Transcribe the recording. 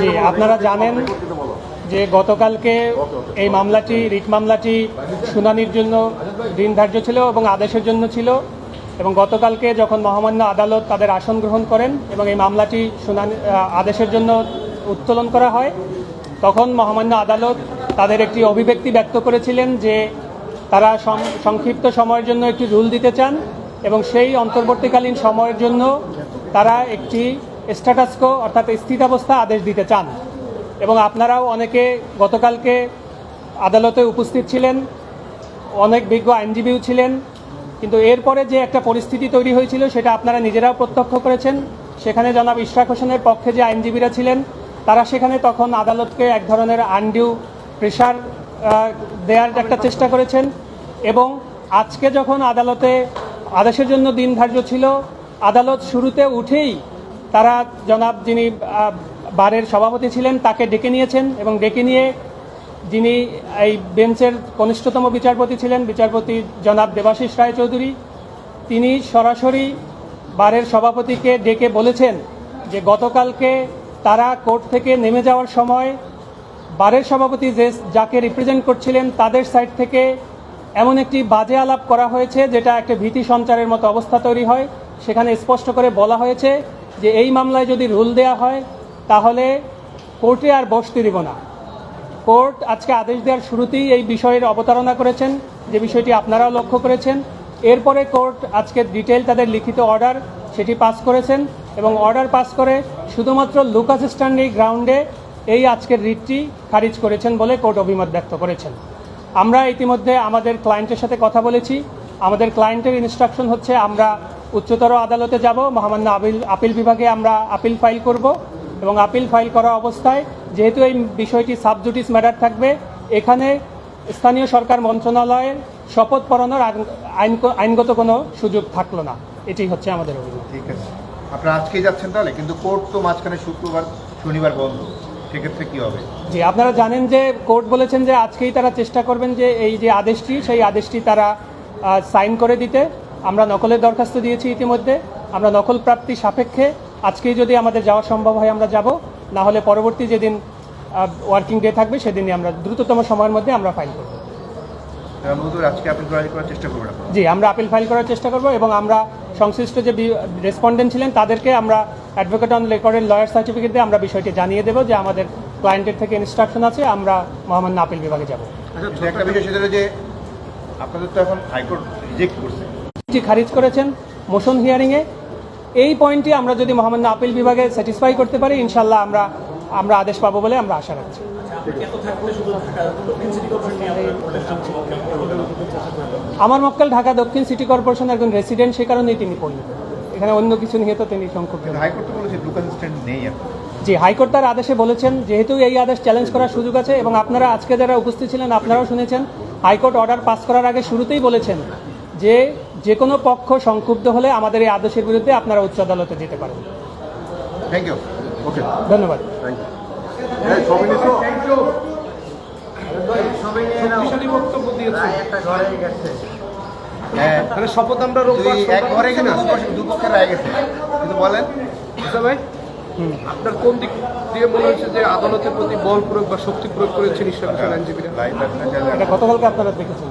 জি, আপনারা জানেন যে গতকালকে এই মামলাটি, রিট মামলাটি শুনানির জন্য দিন ধার্য ছিল এবং আদেশের জন্য ছিল এবং গতকালকে যখন মহামান্য আদালত তাদের আসন গ্রহণ করেন এবং এই মামলাটি শুনানি আদেশের জন্য উত্তোলন করা হয়, তখন মহামান্য আদালত তাদের একটি অভিব্যক্তি ব্যক্ত করেছিলেন যে তারা সংক্ষিপ্ত সময়ের জন্য একটি রুল দিতে চান এবং সেই অন্তর্বর্তীকালীন সময়ের জন্য তারা একটি স্ট্যাটাসকো অর্থাৎ স্থিতাবস্থা আদেশ দিতে চান। এবং আপনারাও অনেকে গতকালকে আদালতে উপস্থিত ছিলেন, অনেক বিজ্ঞ আইনজীবীও ছিলেন, কিন্তু এরপরে যে একটা পরিস্থিতি তৈরি হয়েছিল সেটা আপনারা নিজেরাও প্রত্যক্ষ করেছেন। সেখানে জনাব ইশরাক হোসেনের পক্ষে যে আইনজীবীরা ছিলেন, তারা সেখানে তখন আদালতকে এক ধরনের আনডিউ প্রেশার দেওয়ার একটা চেষ্টা করেছেন এবং আজকে যখন আদালতে আদেশের জন্য দিন ধার্য ছিল, আদালত শুরুতে উঠেই তারা জনাব যিনি বারের সভাপতি ছিলেন তাকে ডেকে নিয়েছেন এবং ডেকে নিয়ে যিনি এই বেঞ্চের কনিষ্ঠতম বিচারপতি ছিলেন, বিচারপতি জনাব দেবাশিস রায়চৌধুরী, তিনি সরাসরি বারের সভাপতিকে ডেকে বলেছেন যে গতকালকে তারা কোর্ট থেকে নেমে যাওয়ার সময় বারের সভাপতি যে যাকে রিপ্রেজেন্ট করছিলেন তাদের সাইড থেকে এমন একটি বাজে আলাপ করা হয়েছে, যেটা একটা ভীতি সঞ্চারের মতো অবস্থা তৈরি হয়। সেখানে স্পষ্ট করে বলা হয়েছে যে, এই মামলায় যদি রুল দেয়া হয়, তাহলে কোর্টে আর বসতে দিব না। কোর্ট আজকে আদেশ দেওয়ার শুরুতেই এই বিষয়ের অবতারণা করেছেন, যে বিষয়টি আপনারাও লক্ষ্য করেছেন। এরপরে কোর্ট আজকে ডিটেল তাদের লিখিত অর্ডার সেটি পাস করেছেন এবং অর্ডার পাস করে শুধুমাত্র লুকাস স্ট্যান্ডি গ্রাউন্ডে এই আজকের রিটটি খারিজ করেছেন বলে কোর্ট অভিমত ব্যক্ত করেছেন। আমরা ইতিমধ্যে আমাদের ক্লায়েন্টের সাথে কথা বলেছি। আমাদের ক্লায়েন্টের ইনস্ট্রাকশন হচ্ছে, আমরা উচ্চতর আদালতে যাব, মহামান্য আপিল আপিল বিভাগে আমরা আপিল ফাইল করব এবং আপিল ফাইল করা অবস্থায় যেহেতু এই বিষয়টি সাবজুডিস ম্যাটার থাকবে, এখানে স্থানীয় সরকার মন্ত্রণালয়ের শপথ পড়ানোর আইন- আইন- আইনগত কোনো সুযোগ থাকল না। এটি হচ্ছে আমাদের অভিযোগ ঠিক আছে। আপনারা আজকেই যাচ্ছেন তাহলে, কিন্তু কোর্ট তো মাঝখানে শুক্রবার, শনিবার বন্ধ। সেক্ষেত্রে কি হবে? জি, আপনারা জানেন যে কোর্ট বলেছেন যে আজকেই তারা চেষ্টা করবেন যে এই যে আদেশটি, সেই আদেশটি তারা সাইন করে দিতে। আমরা নকলের দরখাস্ত দিয়েছি ইতিমধ্যে। আমরা নকল প্রাপ্তি সাপেক্ষে আজকেই যদি আমাদের যাওয়া সম্ভব হয় আমরা যাব। না হলে পরবর্তী যেদিন ওয়ার্কিং ডে থাকবে সেদিনই আমরা দ্রুততম সময়ের মধ্যে আমরা ফাইল করব। আজকে করার চেষ্টা জি আমরা আপিল ফাইল করার চেষ্টা করব এবং আমরা সংশ্লিষ্ট যে রেসপন্ডেন্ট ছিলেন তাদেরকে আমরা অ্যাডভোকেট অন রেকর্ডের লয়ার সার্টিফিকেট দিয়ে আমরা বিষয়টি জানিয়ে দেবো যে আমাদের ক্লায়েন্টের থেকে ইনস্ট্রাকশন আছে আমরা মহামান্য আপিল বিভাগে যাব। একটা বিষয় সেটা যে আপনাদের তো এখন হাইকোর্ট রিজেক্ট করছে। জি খারিজ করেছেন মোশন হিয়ারিংয়ে এই পয়েন্টটি আমরা যদি মহামান্য আপিল বিভাগে স্যাটিসফাই করতে পারি ইনশাল্লাহ আমরা আমরা আদেশ পাবো বলে আমরা আশা রাখছি। আমার মক্কেল ঢাকা দক্ষিণ সিটি কর্পোরেশন একজন রেসিডেন্ট সে কারণেই তিনি পড়লেন এখানে অন্য কিছু নিয়ে তো তিনি সংক্ষুব্ধ জি হাইকোর্ট তার আদেশে বলেছেন যেহেতু এই আদেশ চ্যালেঞ্জ করার সুযোগ আছে এবং আপনারা আজকে যারা উপস্থিত ছিলেন আপনারাও শুনেছেন হাইকোর্ট অর্ডার পাস করার আগে শুরুতেই বলেছেন যে যে কোনো পক্ষ সংক্ষুব্ধ হলে আমাদের এই আদেশের বিরুদ্ধে আপনারা উচ্চ আদালতে যেতে পারেন। থ্যাংক ইউ ওকে ধন্যবাদ। হ্যাঁ। মানে শপথ আমরা ঘরে দুপক্ষ- রায় গেছে। কিন্তু বলেন। মুসা ভাই। আপনার কোন দিক দিয়ে মনে হচ্ছে যে আদালতের প্রতি বল প্রয়োগ বা শক্তি প্রয়োগ করেছেন ঈশ্বর আইনজীবীরা? গতকালকে আপনারা দেখেছেন।